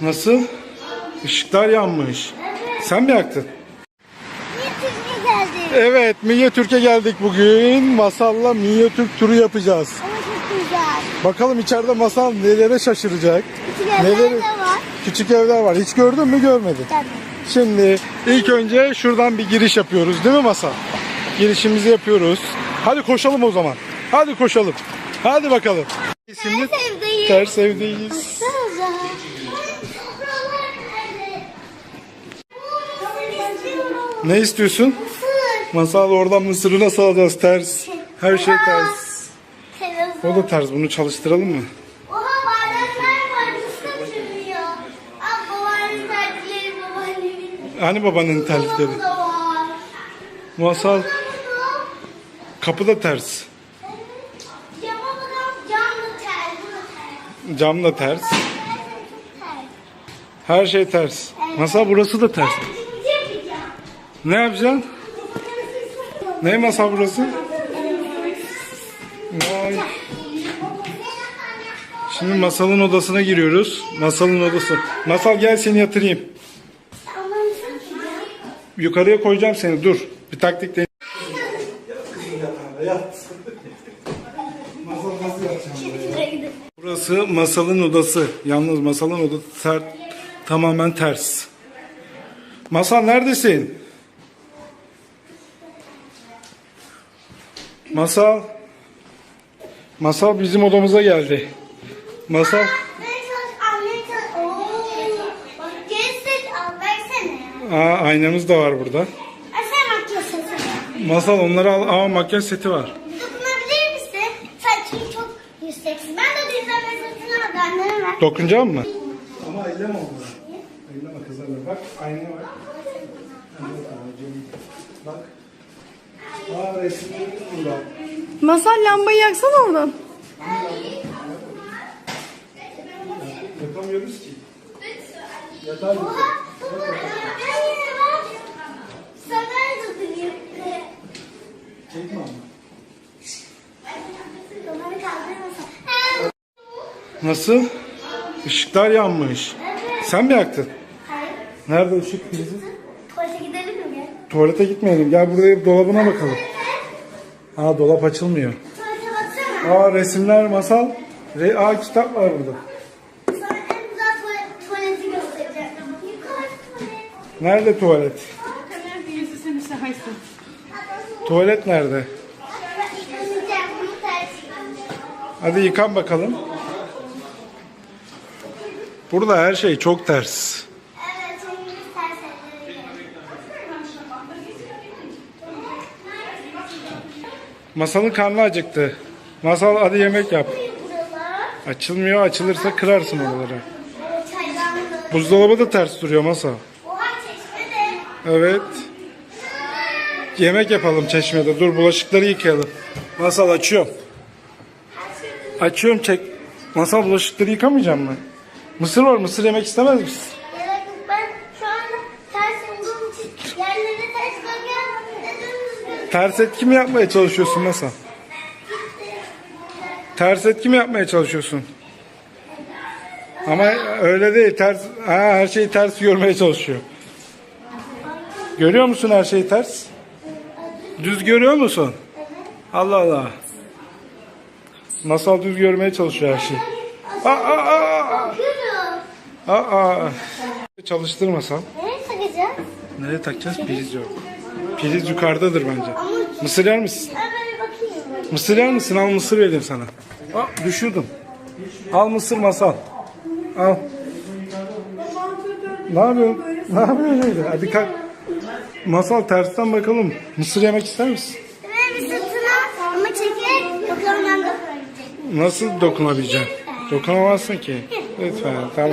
Nasıl? Işıklar yanmış. Sen mi yaktın? Evet, Minyatürk'e geldik bugün. Masal'la Minyatürk turu yapacağız. Ama çok güzel. Bakalım içeride Masal nelere şaşıracak. Küçük evler Neleri- de var. Küçük evler var. Hiç gördün mü görmedin? Tabii. Şimdi ilk önce şuradan bir giriş yapıyoruz değil mi Masal? Girişimizi yapıyoruz. Hadi koşalım o zaman. Hadi koşalım. Hadi bakalım. Şimdi Ben sevdiğim. ters evdeyiz. Ne istiyorsun? Masal oradan mısırı nasıl alacağız ters? Her şey ters. Telefon. O da ters. Bunu çalıştıralım mı? Oha bardaklar var. Nasıl taşınıyor? Aa babaannemin terlikleri babaannemin. Hani babanın terlikleri? Masal kapı da ters. Cam da ters. Her şey ters. Masal burası da ters. Ne yapacaksın? Ne masal burası? Vay. Şimdi masalın odasına giriyoruz. Masalın odası. Masal gel seni yatırayım. Yukarıya koyacağım seni. Dur. Bir taktik de. Burası masalın odası. Yalnız masalın odası sert, tamamen ters. Masal neredesin? Masal. Masal bizim odamıza geldi. Masal. Bak. Aa, aynamız da var burada. Masal onları al. Aa makyaj seti var. Dokunabilir misin? Saçın çok yükseksin. Ben de düzden mesajını aldım. Dokunacak mı? Ama elleme onları. Elleme kızlarla. Bak ayna var. Bak. Aa resimleri burada. Masal lambayı yaksana oradan. Yatamıyoruz ki. Yatar mısın? Çekme ama. Nasıl? Işıklar yanmış. Sen mi yaktın? Hayır. Nerede ışık prizi? Tuvalete gidelim mi? gel? Tuvalete gitmeyelim. Gel buraya dolabına bakalım. Aa dolap açılmıyor. Aa resimler masal. Re Aa kitap var burada. Nerede tuvalet? Tuvalet nerede? Hadi yıkan bakalım. Burada her şey çok ters. Masalın karnı acıktı. Masal hadi yemek yap. Açılmıyor. Açılırsa kırarsın oraları. Buzdolabı da ters duruyor masal. Evet. Yemek yapalım çeşmede. Dur bulaşıkları yıkayalım. Masal açıyorum. Açıyorum çek. Masal bulaşıkları yıkamayacağım mı? Mısır var. Mısır yemek istemez misin? Evet, ben şu anda ters olduğum için yerlere ters bakıyorum. Ne dümdüz Ters etki mi yapmaya çalışıyorsun Masal? Ters etki mi yapmaya çalışıyorsun? Ama öyle değil. Ters, ha, her şeyi ters görmeye çalışıyor. Görüyor musun her şeyi ters? Düz görüyor musun? Allah Allah. Masal düz görmeye çalışıyor her şeyi. Aa, aa, aa, aa, aa. Çalıştır Masal. Nereye takacağız? Nereye takacağız? Priz yok. Priz yukarıdadır bence. Mısır yer misin? Mısır yer misin? Al mısır vereyim sana. Aa, düşürdüm. Al mısır masal. Al. Ne yapıyorsun? Ne yapıyorsun? Hadi kalk. Masal tersten bakalım. Mısır yemek ister misin? Nasıl dokunabileceksin? Dokunamazsın ki. Lütfen. Tamam.